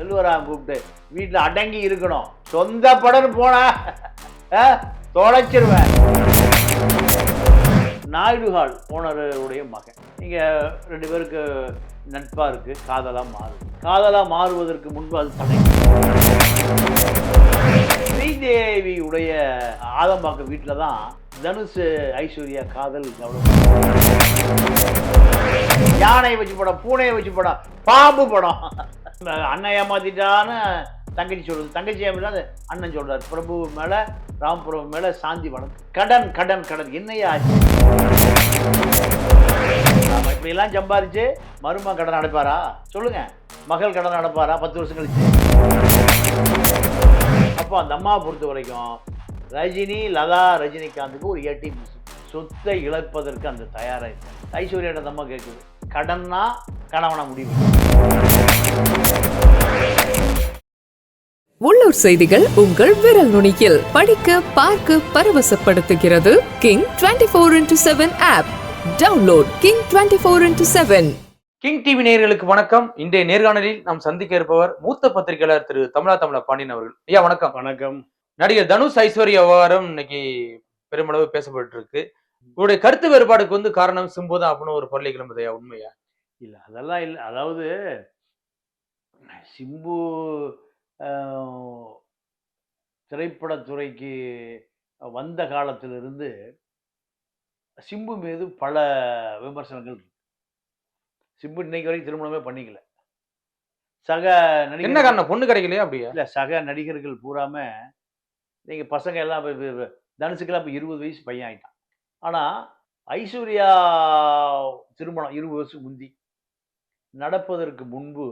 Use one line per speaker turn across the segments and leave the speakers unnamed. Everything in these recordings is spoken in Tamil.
செல்வராம் கூப்பிட்டு வீட்டில் அடங்கி இருக்கணும். சொந்த படம் போனா ஆ, தொலைச்சிருவேன். நாயுடு ஹால் ஓனருடைய மகன். நீங்கள் ரெண்டு பேருக்கு நட்பாக இருக்குது காதலாக மாறும் காதலாக மாறுவதற்கு முன்பு அது தடை. ஸ்ரீதேவியுடைய ஆதம்பாக்கம் வீட்டில் தான் தனுஷ் ஐஸ்வர்யா காதல் கவனம். யானை வச்சு படம் பூனையை வச்சு படம் பாம்பு படம். அண்ணன் ஏமாத்திட்டான்னு தங்கச்சி சொல்றது. தங்கச்சி ஏமாத்தி அண்ணன் சொல்றாரு. பிரபு மேல ராமபுரம் மேல சாந்தி வளர்க்கு கடன் கடன் கடன். என்னையா ஆச்சு? இப்படிலாம் இப்படி எல்லாம் சம்பாரிச்சு மருமகன் கடன் அடைப்பாரா? சொல்லுங்க. மகள் கடன் அடைப்பாரா? பத்து வருஷம் கழிச்சு. அப்போ அந்த அம்மாவை பொறுத்த வரைக்கும் ரஜினி லதா ரஜினிகாந்துக்கு ஒரு எட்டி சொத்தை இழப்பதற்கு அந்த தயாராக இருக்கு ஐஸ்வர்யாட்ட அந்த அம்மா கேட்குது. கடன்னா கணவனை முடிவு.
உள்ளூர் செய்திகள் உங்கள் விரல் நுனியில். படிக்க பார்க்க பரவசப்படுத்துகிறது king twenty four into seven app download king twenty four into seven
king TV நேயர்களுக்கு வணக்கம். இன்றைய நேர்காணலில் நாம் சந்திக்க இருப்பவர் மூத்த பத்திரிகையாளர் திரு தமிழா தமிழ பாண்டியன் அவர்கள். ஐயா வணக்கம்.
வணக்கம்.
நடிகர் தனுஷ் ஐஸ்வர்யா விவகாரம் இன்னைக்கு பெருமளவு பேசப்பட்டு இருக்கு உங்களுடைய கருத்து வேறுபாடுக்கு வந்து காரணம் சிம்பு தான் அப்படின்னு ஒரு பள்ளி கிளம்புதையா உண்மையா?
இல்லை அதெல்லாம் இல்லை. அதாவது சிம்பு திரைப்படத்துறைக்கு வந்த காலத்திலிருந்து சிம்பு மீது பல விமர்சனங்கள் இருக்கு. சிம்பு இன்னைக்கு வரைக்கும் திருமணமே பண்ணிக்கல. சக
என்ன
நடிகர்
காரணம்? பொண்ணு கிடைக்கலையா அப்படியா?
இல்லை சக நடிகர்கள் பூராம நீங்க பசங்க எல்லாம் இப்ப- இப்ப- இருபது வயசு பையன் ஆயிட்டான். ஆனா ஐஸ்வர்யா திருமணம் இருபது வருஷம் முந்தி நடப்பதற்கு முன்பு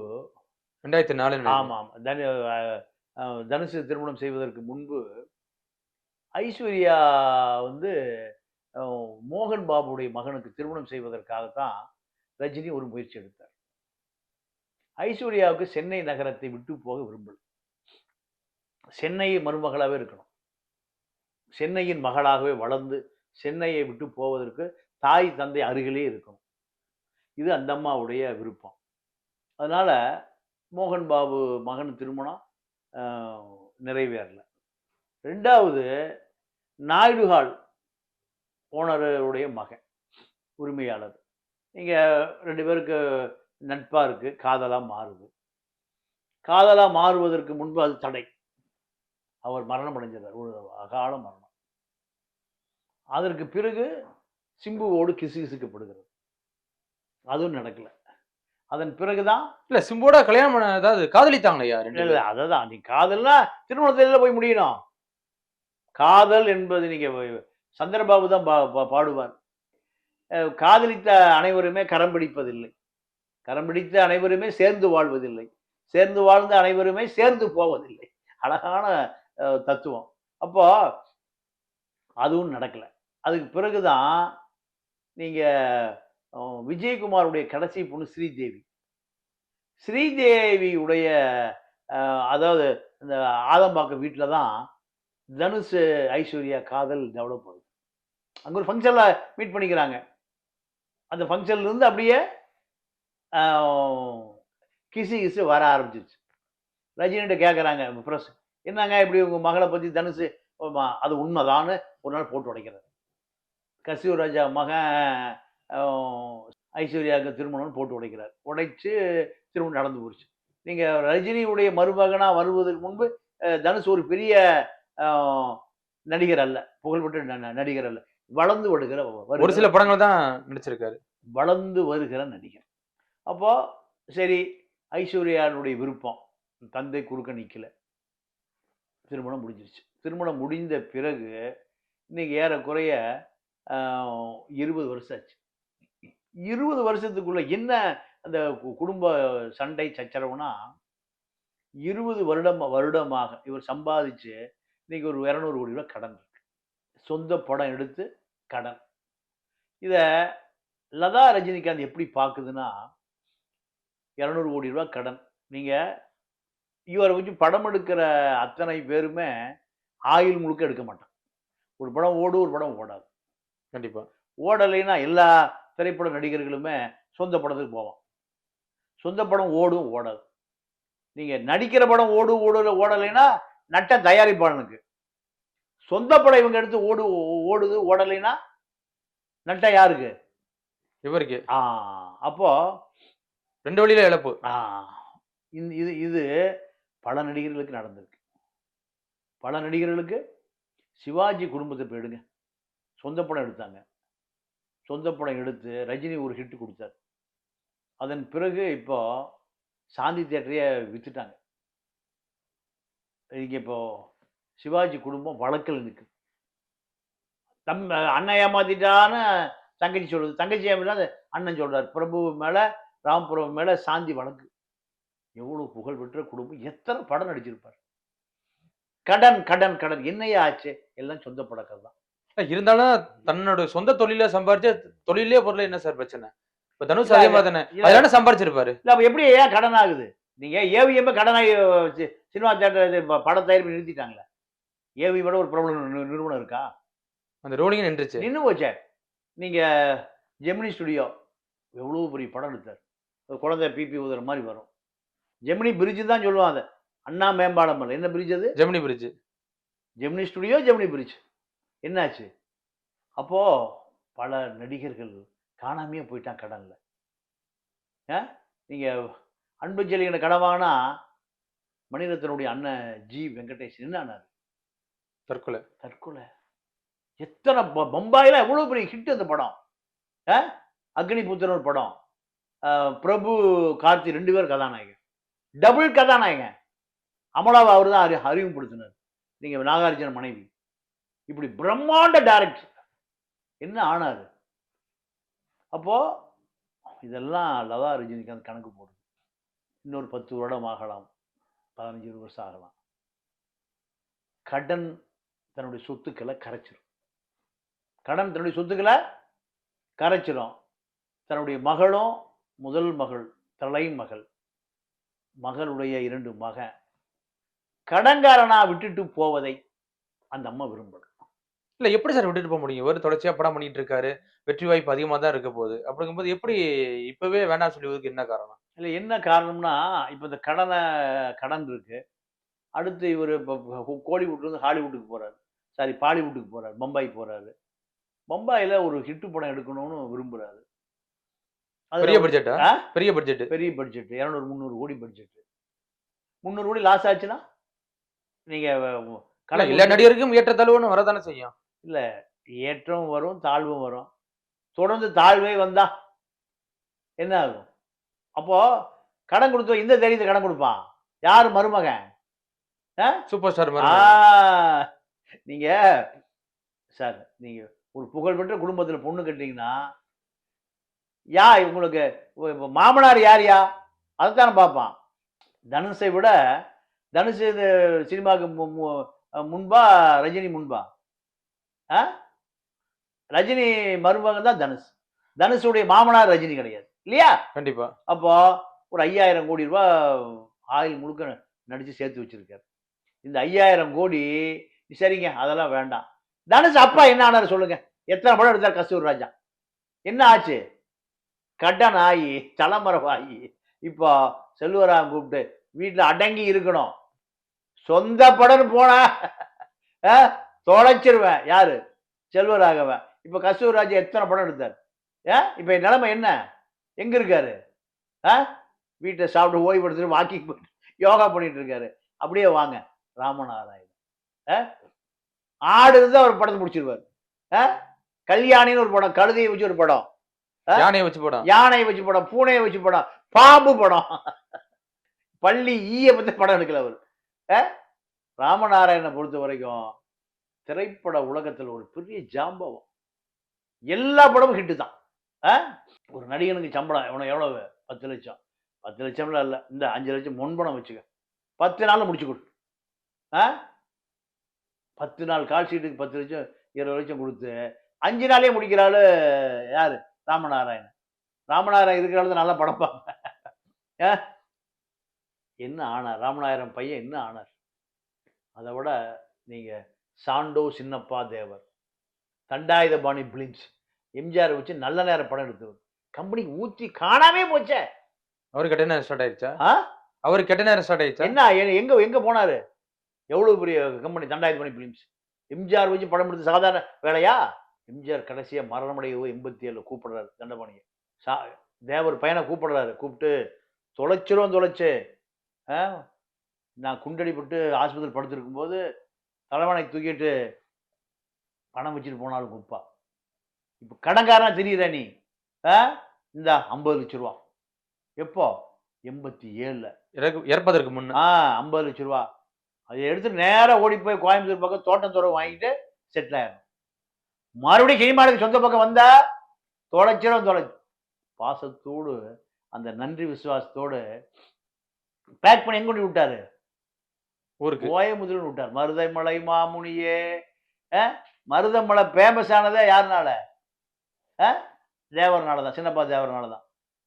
ரெண்டாயிரத்தி நாலு
ஆமாம் தனு அஹ், அஹ், தனுஷு திருமணம் செய்வதற்கு முன்பு ஐஸ்வர்யா வந்து மோகன் பாபுடைய மகனுக்கு திருமணம் செய்வதற்காகத்தான் ரஜினி ஒரு முயற்சி எடுத்தார். ஐஸ்வர்யாவுக்கு சென்னை நகரத்தை விட்டு போக விரும்பல. சென்னை மருமகளாகவே இருக்கணும். சென்னையின் மகளாகவே வளர்ந்து சென்னையை விட்டு போவதற்கு தாய் தந்தை அருகிலே இருக்கணும் இது அந்த அம்மாவுடைய விருப்பம். அதனால் மோகன் பாபு மகன் திருமணம் நிறைவேறல. ரெண்டாவது நாயுடுகால் ஓனருடைய மகன் உரிமையாளர். இங்கே ரெண்டு பேருக்கு நட்பாக இருக்குது காதலாக மாறுது. காதலாக மாறுவதற்கு முன்பு அது தடை. அவர் மரணம் அடைஞ்சிறார் ஒரு அகால மரணம். அதற்கு பிறகு சிம்புவோடு கிசுகிசுக்கப்படுகிறது. அதுவும் நடக்கல. அதன் பிறகுதான்
இல்ல சிம்போட கல்யாணம் பண்ண அதாவது காதலித்தாங்களா ரெண்டு
இல்ல அததான். நீ காதல்னா திருமணத்துல போய் முடியணும். காதல் என்பது நீங்க சந்திரபாபு தான் பாடுவார். காதலித்த அனைவருமே கரம் பிடிப்பதில்லை. கரம் பிடித்த அனைவருமே சேர்ந்து வாழ்வதில்லை. சேர்ந்து வாழ்ந்த அனைவருமே சேர்ந்து போவதில்லை. அழகான தத்துவம். அப்போ அதுவும் நடக்கல. அதுக்கு பிறகு தான் நீங்கள் விஜயகுமாருடைய கடைசி பொண்ணு ஸ்ரீதேவி. ஸ்ரீதேவியுடைய அதாவது இந்த ஆதம்பாக்கம் வீட்டில் தான் தனுஷ் ஐஸ்வர்யா காதல் டெவலப் ஆகுது. அங்கே ஒரு ஃபங்க்ஷனில் மீட் பண்ணிக்கிறாங்க. அந்த ஃபங்க்ஷன்லேருந்து அப்படியே கிசு கிசு வர ஆரம்பிச்சிருச்சு. ரஜினிகிட்ட கேட்குறாங்க ப்ரெஸ் என்னங்க இப்படி உங்கள் மகளை பற்றி தனுஷு அது உண்மைதான்னு ஒரு நாள் போட்டு உடைக்கிறார். கசியூர் ராஜா மகன் ஐஸ்வர்யாவுக்கு திருமணம்னு போட்டு உடைக்கிறார். உடைச்சு திருமணம் நடந்து போச்சு. நீங்க ரஜினியுடைய மருமகனா வருவதற்கு முன்பு தனுஷ் ஒரு பெரிய நடிகர் அல்ல. புகழ்பெற்ற நடிகர் அல்ல. வளர்ந்து வருகிற
ஒரு சில படங்கள் தான் நடிச்சிருக்காரு.
வளர்ந்து வருகிற நடிகர். அப்போ சரி ஐஸ்வர்யானுடைய விருப்பம். தந்தை குறுக்க நிக்கல. திருமணம் முடிஞ்சிருச்சு. திருமணம் முடிந்த பிறகு இன்னைக்கு ஏறக்குறைய இருபது வருஷம் ஆச்சு. இருபது வருஷத்துக்குள்ள என்ன அந்த கு- குடும்ப சண்டை சச்சரவுனா இருபது வருடம் வருடமாக இவர் சம்பாதிச்சு இன்னைக்கு ஒரு இரநூறு கோடி ரூபா கடன் இருக்கு. சொந்த படம் எடுத்து கடன். இதை லதா ரஜினிகாந்த் எப்படி பார்க்குதுன்னா இரநூறு கோடி ரூபா கடன். நீங்கள் இவரை வச்சு படம் எடுக்கிற அத்தனை பேருமே ஆயில் முழுக்க எடுக்க மாட்டான் ஒரு படம் ஓடும் ஒரு படம் ஓடாது.
கண்டிப்பா.
ஓடலைன்னா எல்லா திரைப்பட நடிகர்களுமே சொந்த படத்துக்கு போவான் சொந்த படம் ஓடும் ஓடாது. நீங்க நடிக்கிற படம் ஓடு ஓடு ஓடலைன்னா நட்ட தயாரிப்பாளனுக்கு. சொந்த படம் இவங்க எடுத்து ஓடு ஓடுது ஓடலைன்னா நட்ட யாருக்கு?
இவருக்கு.
ஆ அப்போ
ரெண்டு வழியில இழப்பு.
ஆ, இது இது பல நடிகர்களுக்கு நடந்திருக்கு. பல நடிகர்களுக்கு சிவாஜி குடும்பத்தை போயிடுங்க. சொந்த படம் எடுத்தாங்க. சொந்த படம் எடுத்து ரஜினி ஒரு ஹிட் கொடுத்தார். அதன் பிறகு இப்போ சாந்தி தேட்டரையே விற்றுட்டாங்க இங்கே இப்போ சிவாஜி குடும்பம் வழக்கில் நிற்குது தம் அண்ணன் ஏமாத்திட்டான்னு தங்கச்சி சொல்லுது தங்கச்சி ஏமாத்திட்டா அண்ணன் சொல்கிறார் பிரபு மேலே ராம் பிரபு சாந்தி வழக்கு. எவ்வளோ புகழ் பெற்ற குடும்பம். எத்தனை படம் நடிச்சிருப்பார். கடன் கடன் கடன். என்னையா ஆச்சு? எல்லாம் சொந்த படக்கள் தான்
இருந்தாலும் தன்னோட சொந்த தொழில சம்பாரிச்ச தொழிலே பொருள் என்ன சார் பிரச்சனை? இப்ப தனுஷ் அதே மாதிரி தானே. அதனால சம்பாரிச்சிருப்பாரு?
இல்ல அப்ப எப்படி ஏன் கடன் ஆகுது? நீங்க ஏவிஎம் கடனாகி சினிமா தேட்டர் பட தயாரிப்பு நிறுத்திட்டாங்களே? ஏவிஎம் ஒரு பிரபல நி- நிறுவனம் இருக்கா?
அந்த ரோலிங் நின்றுச்சு.
நின்று போச்சே. நீங்க ஜெமினி ஸ்டுடியோ எவ்வளவு பெரிய படம் எடுத்தார்? ஒரு குழந்தை பிபி ஊதுற மாதிரி வரும். ஜெமினி பிரிட்ஜ் தான் சொல்லுவாங்க. அதை அண்ணா மேம்பாலம். என்ன பிரிட்ஜ் அது?
Gemini bridge.
Gemini studio Gemini bridge. என்னாச்சு? அப்போ பல நடிகர்கள் காணாமையே போயிட்டான் கடன்ல ஆ? நீங்க அன்பு ஜெலிகனை கடன் வாங்கினா மணிரத்னுடைய அண்ணன் ஜி வெங்கடேஷ் என்ன ஆனார்
தற்கொலை.
தற்கொலை. எத்தனை பம்பாயில எவ்வளவு பெரிய ஹிட் அந்த படம்? ஆ? அக்னிபுத்திரன் ஒரு படம். பிரபு கார்த்தி ரெண்டு பேர் கதாநாயகன். டபுள் கதாநாயகன். அமலாவை அவர் தான் அறி அறிமுகப்படுத்தினார். நீங்க நாகார்ஜுன மனைவி. இப்படி பிரம்மாண்ட டைரக்டர் என்ன ஆனாரு? அப்போது இதெல்லாம் லதா ரஜினிகாந்த் கணக்கு போடுது இன்னொரு பத்து வருடம் ஆகலாம். பதினஞ்சு வருஷம் ஆகலாம். கடன் தன்னுடைய சொத்துக்களை கரைச்சிரும். கடன் தன்னுடைய சொத்துக்களை கரைச்சிரும். தன்னுடைய மகளும் முதல் மகள் தலை மகள் மகளுடைய இரண்டு மகன். கடன்காரனா விட்டுட்டு போவதை அந்த அம்மா விரும்பல.
இல்ல எப்படி சார் விட்டுட்டு போக முடியும்? ஒரு தொடர்ச்சியா படம் பண்ணிட்டு இருக்காரு வெற்றி வாய்ப்பு அதிகமா தான் இருக்க போகுது. அப்படிங்கும்போது எப்படி இப்பவே வேணாம் சொல்லுவதுக்கு என்ன காரணம்?
இல்லை என்ன காரணம்னா இப்போ இந்த கடனை கடன் இருக்கு. அடுத்து இவர் இப்போ கோலிவுட்லேருந்து ஹாலிவுட்டுக்கு போறாரு. சாரி பாலிவுட்டுக்கு போறாரு. பம்பாய் போறாரு. பம்பாயில் ஒரு ஹிட்டு படம் எடுக்கணும்னு விரும்புறாரு.
பெரிய பட்ஜெட்டா? பெரிய பட்ஜெட்
பெரிய பட்ஜெட் இரநூறு முந்நூறு கோடி பட்ஜெட் முந்நூறு கோடி லாஸ் ஆச்சுன்னா நீங்க கணக்கு
எல்லா நடிகருக்கும் ஏற்றத்தாழ்வுன்னு வரதானே செய்யும்.
ஏற்றம் வரும் தாழ்வும் வரும். தொடர்ந்து தாழ்வே வந்தா என்ன ஆகும்? அப்போ கடன் கொடுத்த இந்த தைரியத்தை கடன் கொடுப்பான். யார்? மருமகன்.
சூப்பர் ஸ்டார்
ஆ,
மாதிரி
நீங்க சார் நீங்க ஒரு புகழ்பெற்ற குடும்பத்துல பொண்ணு கட்டிங்கன்னா யா உங்களுக்கு உ- மாமனார் யார் யா? அதைத்தானே பார்ப்பான். தனுஷை விட தனுஷ் சினிமாவுக்கு முன்பா ரஜினி முன்பா? ரஜினி மருமகன் தான் தனுஷ். தனுஷுடைய மாமனார் ரஜினி கிடையாது. இல்லையா?
கண்டிப்பா.
அப்போ ஒரு ஐயாயிரம் கோடி ரூபாய் ஆயில் முழுக்க நடிச்சு சேர்த்து வச்சிருக்காரு. இந்த ஐயாயிரம் கோடி சரிங்க அதெல்லாம் வேண்டாம். தனுஷ் அப்பா என்ன ஆனாரு சொல்லுங்க. எத்தனை படம் எடுத்தார் கஸ்தூர் ராஜா? என்ன ஆச்சு? கடன் ஆகி தலைமறைவு ஆகி இப்போ செல்வராம் கூப்பிட்டு வீட்டில் அடங்கி இருக்கணும். சொந்த படம் போனா தொலைச்சிருவேன். யாரு? செல்வராகவன் இப்போ கஸ்தூர் ராஜா எத்தனை படம் எடுத்தார்? ஏன் இப்போ நிலைமை என்ன? எங்க இருக்காரு? ஆ? வீட்டை சாப்பிட்டு ஓய்வு எடுத்துட்டு வாக்கிங் போயிட்டு யோகா பண்ணிட்டு இருக்காரு. அப்படியே வாங்க. ராமநாராயணன் ஆ? ஆடு இருந்தா ஒரு படத்தை முடிச்சிருவார். ஆ? கல்யாணின்னு ஒரு படம் கழுதையை வச்சு ஒரு படம்?
யானையை வச்சு படம்?
யானையை வச்சு படம் பூனையை வச்சு படம் பாம்பு படம். பள்ளி ஈய பத்தி படம் எடுக்கல அவர்? ராமநாராயணனை பொறுத்த வரைக்கும் திரைப்பட உலகத்தில் ஒரு பெரிய ஜாம்பவம். எல்லா படமும் ஹிட்டு தான். ஆ? ஒரு நடிகனுக்கு சம்பளம் எவ்வளோ எவ்வளவு? பத்து லட்சம். பத்து லட்சம்லாம் இல்லை. இந்த அஞ்சு லட்சம் முன்பணம் வச்சுக்க. பத்து நாளில் முடிச்சு கொடு ஆ? பத்து நாள் கால் ஷீட்டுக்கு பத்து லட்சம் இருபது லட்சம் கொடுத்து அஞ்சு நாளே முடிக்கிற ஆளு ராமநாராயணன். ராமநாராயணன் இருக்கிறாள் தான் நல்லா படப்பாங்க ஆ? என்ன ஆனார்? ராமநாயகன் பையன் என்ன ஆனார்? அதை விட நீங்கள் சாண்டோ சின்னப்பா தேவர். தண்டாயுதபாணி பிளிஞ்ச் எம்ஜிஆர் வச்சு நல்ல நேர படம் எடுத்தவர். கம்பெனிக்கு ஊற்றி காணாமே போச்சே.
அவருக்கு என்ன ஸ்டார்ட் ஆயிடுச்சா?
ஆ?
அவர் கெட்ட நேரம் ஸ்டார்ட் ஆயிடுச்சா?
என்ன எங்க எங்க போனாரு? எவ்வளவு பெரிய கம்பெனி தண்டாயுதபணி பிலிம்ஸ். எம்ஜிஆர் வச்சு படம் எடுத்து சாதாரண வேலையா? எம்ஜிஆர் கடைசியா மரணமடையவோ எண்பத்தி ஏழுல கூப்பிடுறாரு தண்டபாணியை. சா தேவர் பையனை கூப்பிடுறாரு. கூப்பிட்டு தொலைச்சிரும் தொலைச்சு? நான் குண்டடிப்பட்டு ஆஸ்பத்திரி படுத்திருக்கும் போது தலைவனை தூக்கிட்டு பணம் வச்சுட்டு போனாலும் குப்பா இப்போ கடன்காரனா தெரியுதா நீ? ஆ? இந்த ஐம்பது லட்ச ரூபா. எப்போ? எண்பத்தி ஏழுல.
இறக்கு- இறப்பதற்கு முன்ன.
ஆ ஐம்பது லட்ச ரூபா. அதை எடுத்து நேரா ஓடி போய் கோயம்புத்தூர் பக்கம் தோட்டம் துறை வாங்கிட்டு செட்டில் ஆயிடும் மறுபடியும் கிளிமாடுக்கு சொந்த பக்கம் வந்தா தொலைச்சிடும் தொலை பாசத்தோடு அந்த நன்றி விசுவாசத்தோடு பேக் பண்ணி எங்க கொண்டு விட்டாரு?
ஊருக்கு.
கோயம்புத்தூர் விட்டார். மருதமலை மாமுனியே. ஆ? மருதமலை ஃபேமஸ் ஆனதே யாருனால? ஆ? தேவர்னால தான் சின்னப்பா தேவர்னால தான்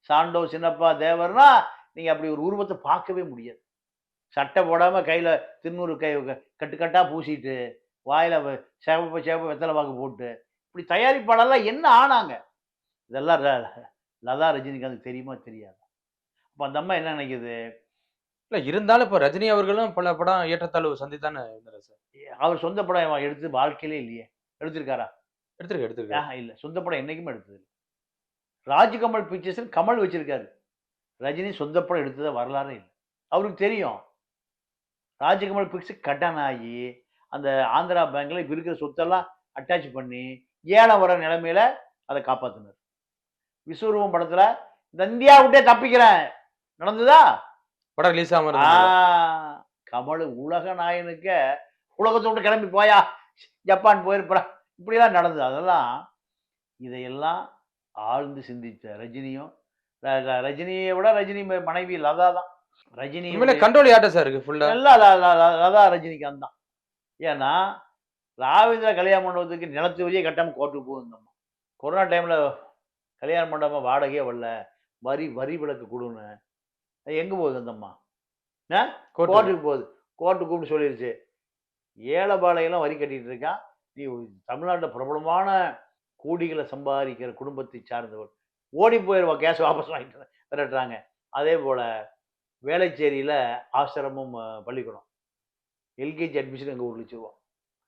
சாண்டோ சின்னப்பா தேவர்னா நீங்கள் அப்படி ஒரு உருவத்தை பார்க்கவே முடியாது. சட்டை போடாமல் கையில் திருநூறு கை கட்டுக்கட்டாக பூசிட்டு வாயில் சேவப்ப சேவப்ப வெத்தலை பாக்கு போட்டு இப்படி தயாரிப்பாளர்லாம் என்ன ஆனாங்க? இதெல்லாம் லதா ரஜினிகாந்த் தெரியுமா தெரியாது? அப்போ அந்த அம்மா என்ன நினைக்குது?
இல்ல இருந்தாலும் இப்ப ரஜினி அவர்களும் பல படம் ஏற்றத்தாழ்வு சந்தித்தானே இருந்தாரு சார்.
அவர் சொந்த படம் அவன் எடுத்து வாழ்க்கையிலே இல்லையே. எடுத்திருக்காரா?
எடுத்திருக்க எடுத்திருக்க
இல்ல. சொந்த படம் என்னைக்குமே எடுத்தது இல்ல. ராஜ்கமல் பிக்சர்ஸ் கமல் வச்சிருக்காரு. ரஜினி சொந்த படம் எடுத்ததா வரலாறே இல்லை. அவருக்கு தெரியும். ராஜ்கமல் பிக்சர் கடன் ஆகி அந்த ஆந்திரா பேங்க்ல இப்ப இருக்கிற சொத்தெல்லாம் அட்டாச் பண்ணி ஏழை வர நிலைமையில அதை காப்பாத்தினார். விஸ்வரூபம் படத்துல இந்த இந்தியா விட்டே தப்பிக்கிறேன். நடந்ததா?
படம் ரிலீஸ் ஆகாம
கமல் உலக நாயனுக்க உலகத்தை விட்டு கிளம்பி போயா ஜப்பான் போயிருப்பான் இப்படிலாம் நடந்தது. அதெல்லாம் இதையெல்லாம் ஆழ்ந்து சிந்திச்ச ரஜினியும் ரஜினியை விட ரஜினி மனைவி லதா தான். ரஜினி
கண்ட்ரோல் யார்ட்ட சார் இருக்கு? ஃபுல்லா
எல்லாம் லதா ரஜினிகாந்த் தான். ஏன்னா ராவேந்திர கல்யாண மண்டபத்துக்கு நிலத்து வழியே கட்டாம கோர்ட்டுக்கு போகுது கொரோனா டைம்ல கல்யாண மண்டபம் வாடகையே வரல. வரி வரி விலக்கு கொடுன்னு எங்க போகுது அந்த அம்மா?
கோர்ட்டு
கோர்ட்டுக்கு. போகுது. கோர்ட்டு கூப்பிட்டு சொல்லிருச்சு. ஏழைபாளையெல்லாம் வரி கட்டிட்டு இருக்கான் நீ தமிழ்நாட்டில் பிரபலமான கோடிகளை சம்பாதிக்கிற குடும்பத்தை சார்ந்தவர் ஓடி போயிடுவா கேஸ் வாபஸ் வாங்கிட்டு விரட்டுறாங்க. அதே போல் வேளச்சேரியில் ஆசிரமம் பள்ளிக்கூடம். எல்கேஜி அட்மிஷன் ஒரு லட்ச ரூபா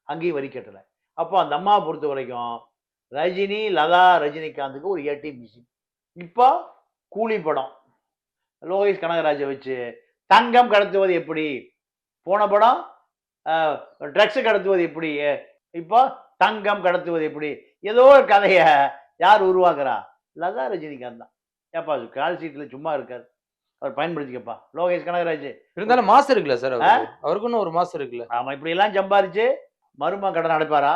அங்கேயும் வரி கட்டலை. அப்போ அந்த அம்மாவை பொறுத்த வரைக்கும் ரஜினி லதா ரஜினிகாந்துக்கு ஒரு ஏடிஎம் மிஷின் இப்போ கூலி படம். லோகேஷ் கனகராஜை வச்சு தங்கம் கடத்துவது எப்படி? போன படம் ட்ரக்ஸ் கடத்துவது எப்படி? இப்போ தங்கம் கடத்துவது எப்படி? ஏதோ ஒரு கதையை யார் உருவாக்குறா? லதா ரஜினிகாந்த் தான். ஏப்பா கால் சீட்டில் சும்மா இருக்காரு அவர் பயன்படுத்திக்கப்பா. லோகேஷ் கனகராஜ்.
இருந்தாலும் மாசம் இருக்குல்ல சார் அவருக்கு? அவருக்குன்னு ஒரு மாசம் இருக்குல்ல?
ஆமா இப்படி எல்லாம் சம்பாரிச்சு மருமக கடன் அடைப்பாரா?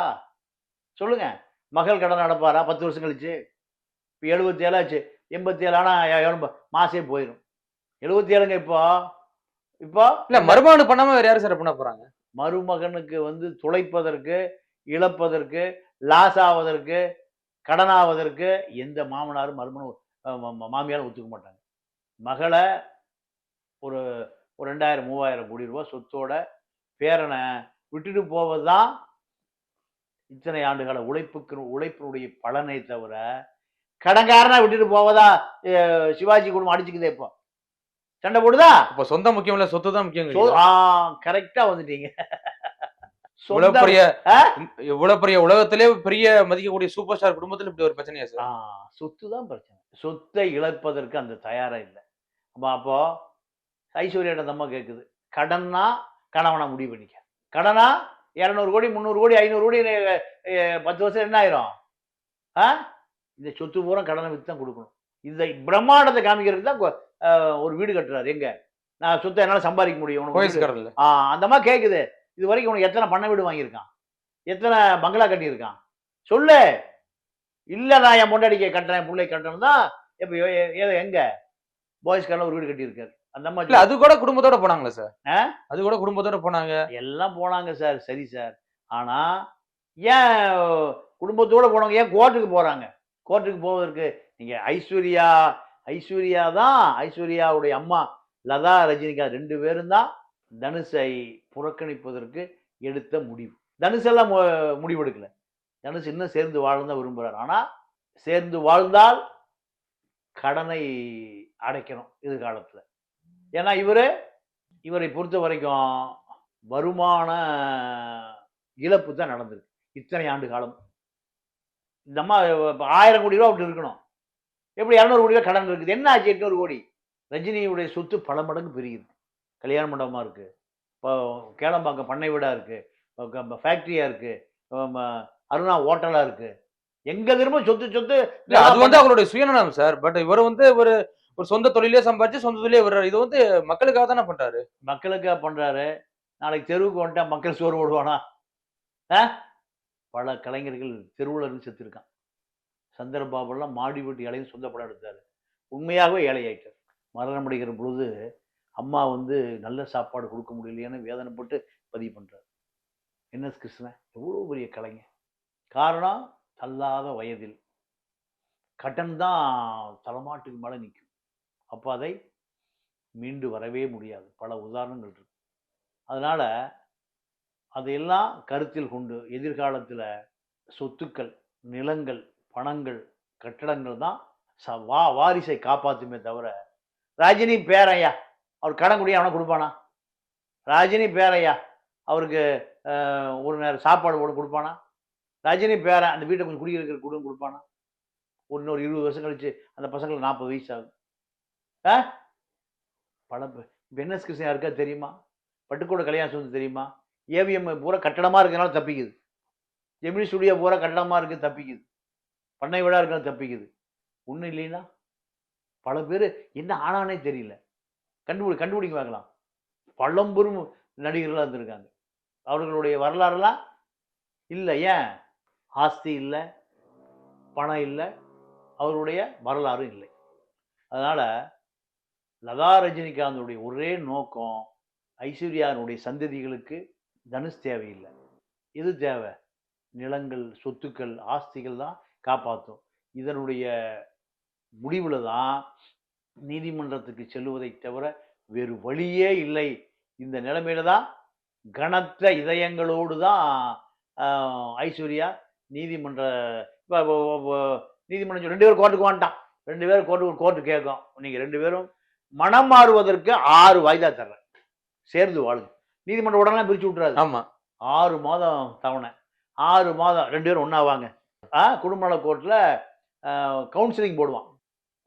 சொல்லுங்க. மகள் கடன் அடைப்பாரா? பத்து வருஷம் கழிச்சு. இப்போ எழுபத்தி ஏழாச்சு எண்பத்தி ஏழு ஆனால் மாசே போயிடும் எழுபத்தி ஏழுங்க இப்போ. இப்போ
இல்ல மறுபாடு பண்ணாம வேற யாரு சார் பண்ண போறாங்க?
மருமகனுக்கு வந்து துளைப்பதற்கு இழப்பதற்கு லாஸ் ஆவதற்கு கடனாவதற்கு எந்த மாமனாரும் மருமனும் மாமியாரும் ஒத்துக்க மாட்டாங்க. மகளை ஒரு ஒரு ரெண்டாயிரம் மூவாயிரம் கோடி ரூபாய் சொத்தோட பேரனை விட்டுட்டு போவது தான் இத்தனை ஆண்டுகால உழைப்புக்கு உழைப்பினுடைய பலனை தவிர கடன்காரனா விட்டுட்டு போவதா சிவாஜி குடும்பம் அடிச்சுக்குதே இப்போ. சண்டை போடுதா?
இப்ப சொந்த முக்கியம் இல்ல சொத்து தான் முக்கியம்
கரெக்டா வந்துட்டீங்க.
இவ்வளவு பெரிய? இவ்வளவு பெரிய உலகத்திலே பெரிய மதிக்கக்கூடிய சூப்பர் ஸ்டார் குடும்பத்துல இப்படி ஒரு பிரச்சனையா சார்?
சொத்து தான் பிரச்சனை. சொத்தை இழப்பதற்கு அந்த தயாரா இல்லை. அப்போ அப்போ ஐஸ்வர்யாட்ட அந்த அம்மா கேட்குது கடன்னா கணவனா முடிவு பண்ணிக்க. கடனா இரநூறு கோடி முந்நூறு கோடி ஐநூறு கோடி பத்து வருஷம் என்ன ஆயிரும்? ஆ? இந்த சொத்து பூரா கடனை வித்து தான் கொடுக்கணும். இந்த பிரம்மாண்டத்தை காமிக்கிறதுக்கு தான் ஒரு வீடு கட்டுறாரு. எங்க? நான் சொத்தை என்னால சம்பாதிக்க முடியும் உனக்கு ஆ அந்த அம்மா கேக்குது. இது வரைக்கும் உனக்கு எத்தனை பண்ண வீடு வாங்கியிருக்கான்? எத்தனை பங்களா கட்டியிருக்கான்? சொல்லு. இல்ல நான் என் பொண்டாடிக்கு கட்டுறேன் பிள்ளை கட்டுறேன் தான் இப்ப ஏதோ எங்க? பாய்ஸ்காரில் ஒரு வீடு கட்டியிருக்காரு. அந்த
இல்ல அது கூட குடும்பத்தோட போனாங்களா சார்? அது கூட குடும்பத்தோட போனாங்க.
எல்லாம் போனாங்க சார். சரி சார். ஆனா ஏன் குடும்பத்தோட போனவங்க ஏன் கோர்ட்டுக்கு போறாங்க? கோர்ட்டுக்கு போவதற்கு நீங்க ஐஸ்வர்யா ஐஸ்வர்யா தான் ஐஸ்வர்யாவுடைய அம்மா லதா ரஜினிகாந்த் ரெண்டு பேரும் தான் தனுஷை புறக்கணிப்பதற்கு எடுத்த முடிவு. தனுஷெல்லாம் மு- முடிவெடுக்கல. தனுஷ் இன்னும் சேர்ந்து வாழ தான் விரும்புகிறார் ஆனால் சேர்ந்து வாழ்ந்தால் கடனை அடைக்கணும் எதிர்காலத்தில். ஏன்னா இவர் இவரை பொறுத்த வரைக்கும் வருமான இழப்பு தான் நடந்திருக்கு. இத்தனை ஆண்டு காலம். இந்த அம்மா ஆயிரம் கோடி ரூபா அப்படி இருக்கணும். எப்படி இரநூறு கோடி கடன் இருக்குது? என்ன ஆச்சு? எட்நூறு கோடி. ரஜினியுடைய சொத்து பல மடங்கு பெருகுது. கல்யாண மண்டபமாக இருக்குது இப்போ கேளம்பாக்கம் பண்ணை வீடாக இருக்குது ஃபேக்ட்ரியாக இருக்குது அருணா ஹோட்டலாக இருக்குது எங்கே திரும்ப சொத்து சொத்து
அது வந்து அவங்களுடைய சுயநலம் சார். பட் இவர் வந்து ஒரு ஒரு சொந்த தொழிலே சம்பாதிச்சு சொந்த தொழிலே வர்றாரு இது வந்து மக்களுக்காக தானே பண்றாரு?
மக்களுக்காக பண்றாரு. நாளைக்கு தெருவுக்கு வந்துட்டா மக்கள் சோறு போடுவானா ஆ? பல கலைஞர்கள் தெருவுல இருந்து செத்துருக்கான். சந்திரபாபுலாம் மாடி வீட்டு ஏழையும் சொந்த படம் எடுத்தார். உண்மையாகவே ஏழையாயிட்டார் மரணம் அடைகிற பொழுது அம்மா வந்து நல்ல சாப்பாடு கொடுக்க முடியலையேன்னு வேதனைப்பட்டு பதிவு பண்ணுறார் என்எஸ் கிருஷ்ணன் எவ்வளோ பெரிய கலைஞர். காரணம் தள்ளாத வயதில். கட்டன் தான் தலைமாட்டுக்கு மேலே நிற்கும் அப்போ அதை மீண்டு வரவே முடியாது. பல உதாரணங்கள் இருக்கு. அதனால் அதையெல்லாம் கருத்தில் கொண்டு எதிர்காலத்தில் சொத்துக்கள் நிலங்கள் பணங்கள் கட்டடங்கள் தான் ச- வா வாரிசை காப்பாற்றுமே தவிர ரஜினி பேரையா அவர் கடன் குடியா அவனை கொடுப்பானா? ரஜினி பேரையா அவருக்கு ஒரு நேரம் சாப்பாடு போட கொடுப்பானா? ரஜினி பேரன் அந்த வீட்டை கொஞ்சம் குடியிருக்கிற குடும்பம் கொடுப்பானா? ஒரு இன்னொரு இருபது வருஷம் கழிச்சு அந்த பசங்களுக்கு நாற்பது வயசு ஆகுது. ஆ? பல பே- கிருஷ்ணன் யாருக்கா தெரியுமா? பட்டுக்கோட கல்யாணம் சொந்து தெரியுமா? ஏவிஎம் பூரா கட்டடமாக இருக்கிறனால தப்பிக்குது. ஜெமினி ஸ்டுடியோ பூரா கட்டடமாக இருக்குது தப்பிக்குது. பண்ணை விட இருக்கிறது தப்பிக்குது. ஒன்றும் இல்லைன்னா பல பேர் என்ன ஆனானே தெரியல. கண்டுபிடி கண்டுபிடிக்க பார்க்கலாம். பழம்பெரும் நடிகர்களாக இருந்திருக்காங்க. அவர்களுடைய வரலாறுலாம் இல்லை. ஏன்? ஆஸ்தி இல்லை. பணம் இல்லை. அவருடைய வரலாறும் இல்லை. அதனால் லதா ரஜினிகாந்தோடைய ஒரே நோக்கம் ஐஸ்வர்யானுடைய சந்ததிகளுக்கு தனுஷ் தேவையில்லை. இது தேவை? நிலங்கள் சொத்துக்கள் ஆஸ்திகள் தான் காப்பாற்றும் இதனுடைய முடிவில் தான் நீதிமன்றத்துக்கு செல்லுவதை தவிர வேறு வழியே இல்லை. இந்த நிலைமையில தான் கனத்த இதயங்களோடு தான் ஐஸ்வர்யா நீதிமன்ற நீதிமன்றம் ரெண்டு பேரும் கோர்ட்டுக்கு வந்துட்டான். ரெண்டு பேரும் கோர்ட்டு கோர்ட்டு கேட்கும். நீங்கள் ரெண்டு பேரும் மனம் மாறுவதற்கு ஆறு வாய்தா தர்றேன். சேர்ந்து வாழுங்க நீதிமன்ற உடனே பிரிச்சு விட்றாது
ஆமா.
ஆறு மாதம் தவணை. ஆறு மாதம் ரெண்டு பேரும் ஒன்றா வாங்க. ஆ குடும்ப கோர்ட்டில் கவுன்சிலிங் போடுவான்.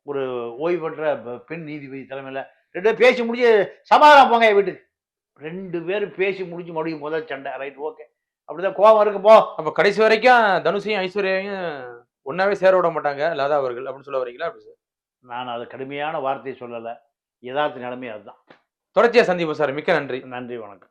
ஒரு ஓய்வு பெற்ற பெண் நீதிபதி தலைமையில். ரெண்டு பேரும் பேசி முடிச்சு சமாதானம் போங்க என் வீட்டுக்கு. ரெண்டு பேரும் பேசி முடிச்சு மறுபடியும் முதல் சண்டை. Right okay. அப்படிதான் கோபம் இருக்கு போ.
அப்ப கடைசி வரைக்கும் தனுஷையும் ஐஸ்வர்யாவையும் ஒன்னாவே சேர விட மாட்டாங்க லதா அவர்கள் அப்படின்னு சொல்ல வரீங்களா அப்படி சார்?
நான் அது கடுமையான வார்த்தையை சொல்லலை. யதார்த்த நிலைமை அதுதான்.
தொடர்ச்சியா சந்திப்போம் சார். மிக்க நன்றி.
நன்றி வணக்கம்.